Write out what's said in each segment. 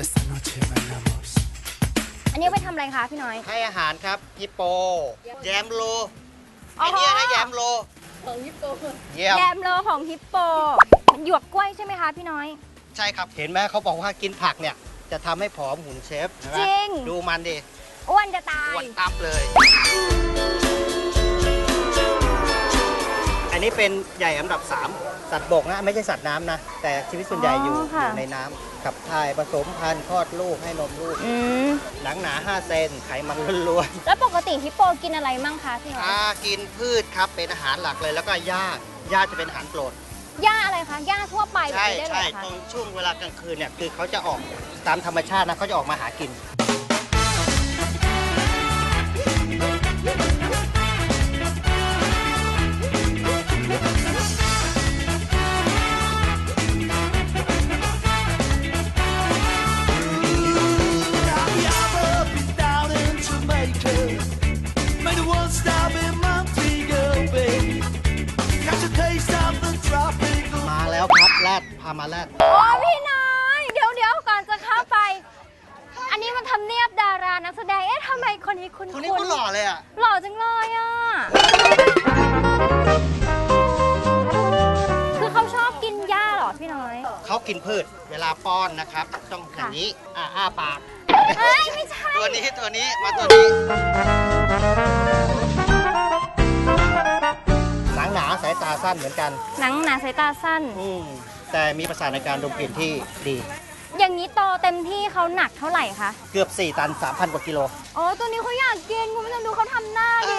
Esta noche bailamos. อันนี้เอาไปทำอะไรคะพี่น้อย ให้อาหารครับฮิปโป แยมโลอ๋อไอเนี้ยนะแยมโลของฮิปโปเยี่ยมแยมโลของฮิปโป หยวกกล้วยใช่ไหมคะพี่น้อย ใช่ครับ เห็นไหมเขาบอกว่ากินผักเนี่ย จะทำให้ผอมหุ่นเชฟเห็นไหมจริง ดูมันดิอ้วนจะตายอ้วนตับเลย อ นนี้เป็นใหญ่อันดับ 3 สัตว์บกนะไม่ใช่สัตว์น้ำนะ แต่ชีวิตส่วนใหญ่อยู่อ๋อค่ะอยู่ในน้ำขับถ่ายผสมพันธุ์คลอดลูกให้นมลูก อืมหนังหนา 5 เซนไขมันล้วนแล้วปกติฮิปโปกินอะไรมั่งคะพี่ๆน้อยอ่ากินพืชครับเป็นอาหารหลักเลยแล้วก็หญ้าหญ้าจะเป็นอาหารโปรด หญ้าอะไรคะหญ้าทั่วไปแบบใช่นี้ได้เลใช่ยเหรอตรคะงช่วงเวลากลางคืนเนี่ยคือเขาจะออกตามธรรมชาตินะเขาจะออกมาหากิน พามาแรดโอ้พี่น้อยเดี๋ยวเดี๋ยวก่อนจะเข้าไป อันนี้มันทำเนียบดารานักแสดง เอ๊ะทำไมคนนี้คุณคนนี้ก็หล่อเลยอะ หล่อจังเลยอะ คือเขาชอบกินหญ้าเหรอพี่น้อย เขากินพืช เวลาป้อนนะครับ ต้องอย่างนี้อ่าอ้าปาก เอ้ยไม่ใช่ ตัวนี้ตัวนี้มาตัวนี้หนังหนาสายตาสั้นเหมือนกัน หนังหนาสายตาสั้น อืม แต่มีประสาทในการดมกลิ่นที่ดี อย่างนี้โตเต็มที่เขาหนักเท่าไหร่คะ เกือบ 4 ตัน 3,000 กว่ากิโล อ๋อ ตัวนี้เขาอยากกินคุณผู้ชมดูเขาทำหน้าดิ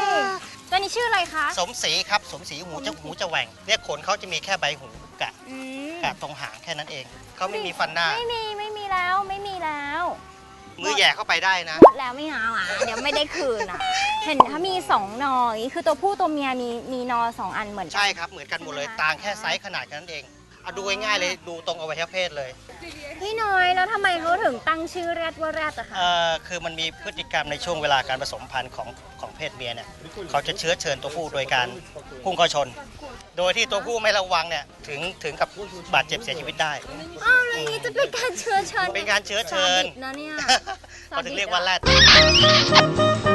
ตัวนี้ชื่ออะไรคะ สมศรีครับ สมศรีหูจะหูจะแหว่งเนี่ยขนเขาจะมีแค่ใบหูกะอืมกะตรงหางแค่นั้นเอง เขาไม่มีฟันหน้า ไม่มี ไม่มีแล้ว ไม่มีแล้ว มือแหย่เข้าไปได้นะ หมดแล้วไม่เอาอะ เดี๋ยวไม่ได้คืนอะ เห็นถ้ามีสองนออย่างนี้คือตัวผู้ตัวเมียมีมีนอสองอันเหมือนกัใช่ครับ เหมือนกันหมดเลย ต่างแค่ไซส์ขนาดกันนั่นเอง เอาดูง่ายๆเลยดูตรงอวัยวะเพศเลย พี่น้อยแล้วทำไมเขาถึงตั้งชื่อแรดว่าแรดอะคะเอ่อคือมันมีพฤติกรรมในช่วงเวลาการผสมพันธุ์ของของเพศเมียเนี่ยเขาจะเชื้อเชิญตัวผู้โดยการพุ่งเข้าชน โดยที่ตัวผู้ไม่ระวังเนี่ยถึงถึงกับบาดเจ็บเสียชีวิตได้ อ้าวแล้วอย่างนี้จะเป็นการเชื้อเชิญเป็นการเชื้อเชิญซาดิสนะเนี่ย เขาถึงเรียกว่าแรดเ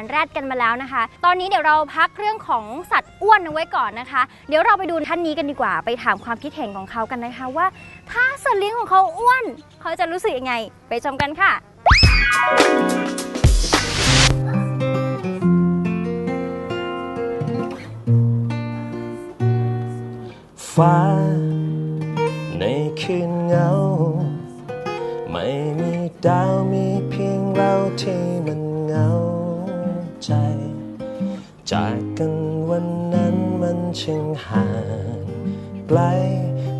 ารแรดกันมาแล้วนะคะ ตอนนี้เดี๋ยวเราพักเรื่องของสัตว์อ้วนเอาไว้ก่อนนะคะ เดี๋ยวเราไปดูท่านนี้กันดีกว่า ไปถามความคิดเห็นของเขากันนะคะว่า ถ้าสัตว์เลี้ยงของเขาอ้วน เขาจะรู้สึกยังไง ไปชมกันค่ะ ฟ้า ในคืนเหงา ไม่มีดาว ไกล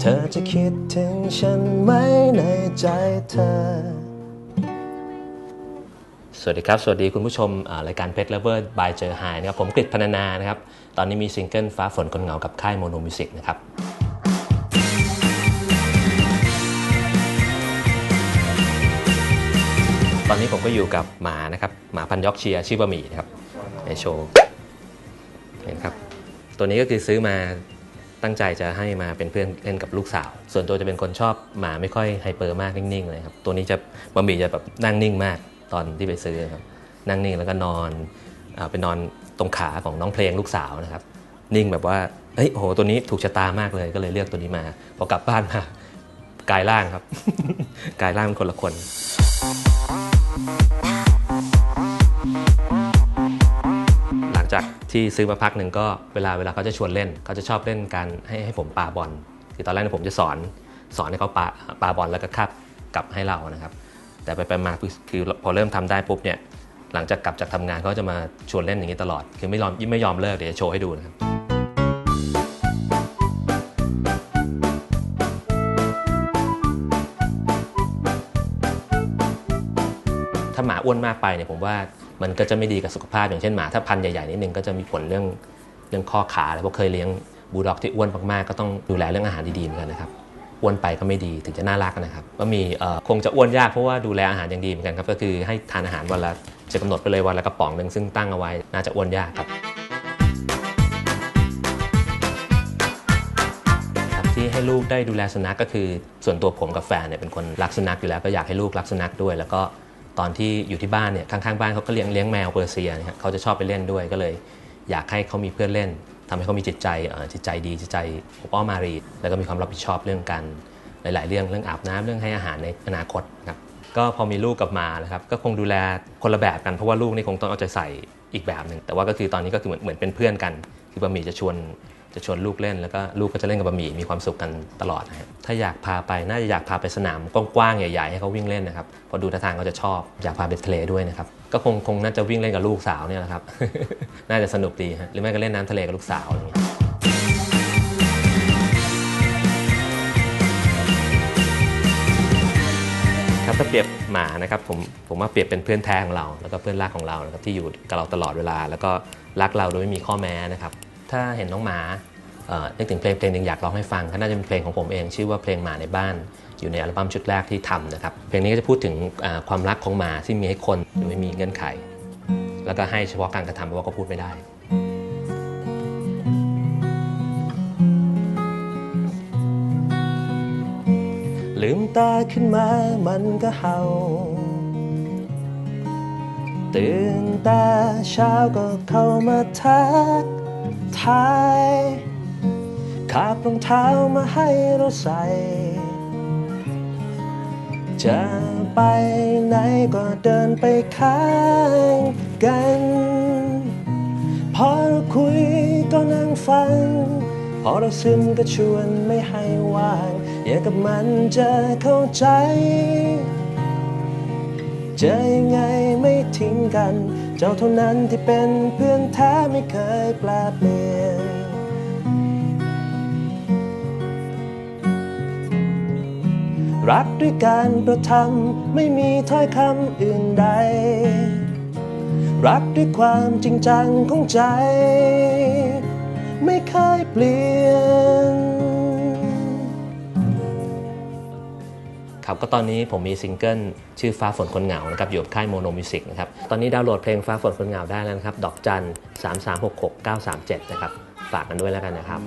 เธอจะคิดถึงฉันไหมในใจเธอสวัสดีครับ สวัสดีคุณผู้ชมรายการเพ t เลเวอร์บายเจอไฮนะครับ ผมกฤษพนานานะครับ ตอนนี้มีซิงเกิลฟ้าฝนคนเหงากับค่ายโมโนมิวสิกนะครับ ตอนนี้ผมก็อยู่กับหมานะครับ หมาพันยอกเชียร์ชื่อบะหมี่นะครับในโชว์เห็นครับ ตัวนี้ก็คือซื้อมา ตั้งใจจะให้มาเป็นเพื่อนเล่นกับลูกสาว ส่วนตัวจะเป็นคนชอบหมาไม่ค่อยไฮเปอร์มากนิ่งๆเลยครับ ตัวนี้จะบะหมี่จะแบบนั่งนิ่งมากตอนที่ไปซื้อครับ นั่งนิ่งแล้วก็นอนอาไปนอนตรงขาของน้องเพลงลูกสาวนะครับ นิ่งแบบว่าเฮ้ยโหตัวนี้ถูกชะตามากเลยก็เลยเลือกตัวนี้มา พอกลับบ้านมากายร่างครับ กายร่างเป็นคนละคนหลังจาก ที่ซื้อมาพักหนึ่งก็เวลาเวลาเขาจะชวนเล่นเขาจะชอบเล่นการให้ให้ผมปาบอลคือตอนแรกเนี่ยผมจะสอนสอนให้เขาปาปาบอลแล้วก็คาบกลับให้เรานะครับ แต่ไปไปมาคือคือพอเริ่มทำได้ปุ๊บเนี่ยหลังจากกลับจากทำงานเขาจะมาชวนเล่นอย่างนี้ตลอด คือไม่ยอมยิ่งไม่ยอมเลิกเดี๋ยวจะโชว์ให้ดูนะครับถ้าหมาอ้วนมากไปเนี่ยผมว่า มันก็จะไม่ดีกับสุขภาพอย่างเช่นหมาถ้าพันธุ์ใหญ่ๆนิดนึงก็จะมีผลเรื่องเรื่องข้อขาอะไรเพราะเคยเลี้ยงบูลด็อกที่อ้วนมากๆก็ต้องดูแลเรื่องอาหารดีๆเหมือนกันนะครับอ้วนไปก็ไม่ดีถึงจะน่ารักนะครับก็มีคงจะอ้วนยากเพราะว่าดูแลอาหารอย่างดีเหมือนกันครับก็คือให้ทานอาหารวันละจะกำหนดไปเลยวันละกระป๋องหนึ่งซึ่งตั้งเอาไว้น่าจะอ้วนยากครับที่ให้ลูกได้ดูแลสุนัขกก็คือส่วนตัวผมกับแฟนเนี่ยเป็นคนรักสุนัขอยู่แล้วก็อยากให้ลูกรักสุนัขด้วย แล้วก็ ตอนที่อยู่ที่บ้านเนี่ยข้างๆบ้านเขาก็เลี้ยงเลี้ยงแมวเปอร์เซียนะครับเขาจะชอบไปเล่นด้วยก็เลย อยากให้เขามีเพื่อนเล่นทำให้เขามีจิตใจจิตใจดีจิตใจอบอ้อมารี แล้วก็มีความรับผิดชอบเรื่องการหลาย ๆ เรื่องเรื่องอาบน้ำเรื่องให้อาหารในอนาคตนะครับก็พอมีลูกกลับมานะครับก็คงดูแลคนละแบบกันเพราะว่าลูกนี่คงต้องเอาใจใส่อีกแบบหนึ่งแต่ว่าก็คือตอนนี้ก็คือเหมือนเหมือนเป็นเพื่อนกัน คือบะหมี่จะชวน จะชวนลูกเล่นแล้วก็ลูกก็จะเล่นกับบะหมี่มีความสุขกันตลอดนะครับถ้าอยากพาไปน่าจะอยากพาไปสนามกว้างๆใหญ่ๆให้เขาวิ่งเล่นนะครับเพอดูท่าทางเขาจะชอบอยากพาไปทะเลด้วยนะครับก็คงคงน่าจะวิ่งเล่นกับลูกสาวเนี่ยแหละครับ น่าจะสนุกดีฮะหรือไม่ก็เล่นน้ำทะเลกับลูกสาวอะไรอย่างเงี้ยครับถ้าเปรียบหมานะครับผมผมว่าเปรียบเป็นเพื่อนแท้ของเรา แล้วก็เพื่อนรักของเรานะครับที่อยู่กับเราตลอดเวลา แล้วก็รักเราโดยไม่มีข้อแม้นะครับ ถ้าเห็นน้องหมาเอ่อนึกถึงเพลงเพลงหนึ่งอยากร้องให้ฟังก็น่าจะเป็นเพลงของผมเอง ชื่อว่าเพลงหมาในบ้าน อยู่ในอัลบั้มชุดแรกที่ทำนะครับ เพลงนี้ก็จะพูดถึงความรักของหมาที่มีให้คนโดยไม่มีเงื่อนไข แล้วก็ให้เฉพาะการกระทำเพราะว่าก็พูดไม่ได้ลืมตาขึ้นมามันก็เห่า ตื่นตาเช้าก็เข้ามาทัก ทาย ขาบรองเท้ามาให้เราใส่ จะไปไหนก็เดินไปข้างกัน พอเราคุยก็นั่งฟัง พอเราซึมก็ชวนไม่ให้วางอย่ากับมันจะเข้าใจ เจอยังไงไม่ทิ้งกัน เจ้าเท่านั้นที่เป็นเพื่อนแท้ไม่เคยแปลเปลี่ยน รักด้วยการกระทำไม่มีถ้อยคำอื่นใด รักด้วยความจริงจังของใจ ไม่เคยเปลี่ยน ครับก็ตอนนี้ผมมีซิงเกิลชื่อฟ้าฝนคนเหงานะครับอยู่กับค่ายโมโนมิวสิกนะครับตอนนี้ดาวน์โหลดเพลงฟ้าฝนคนเหงาได้แล้วนะครับดอกจัน 3 3 6 6 9 3 7 นะครับฝากกันด้วยแล้วกันนะครับ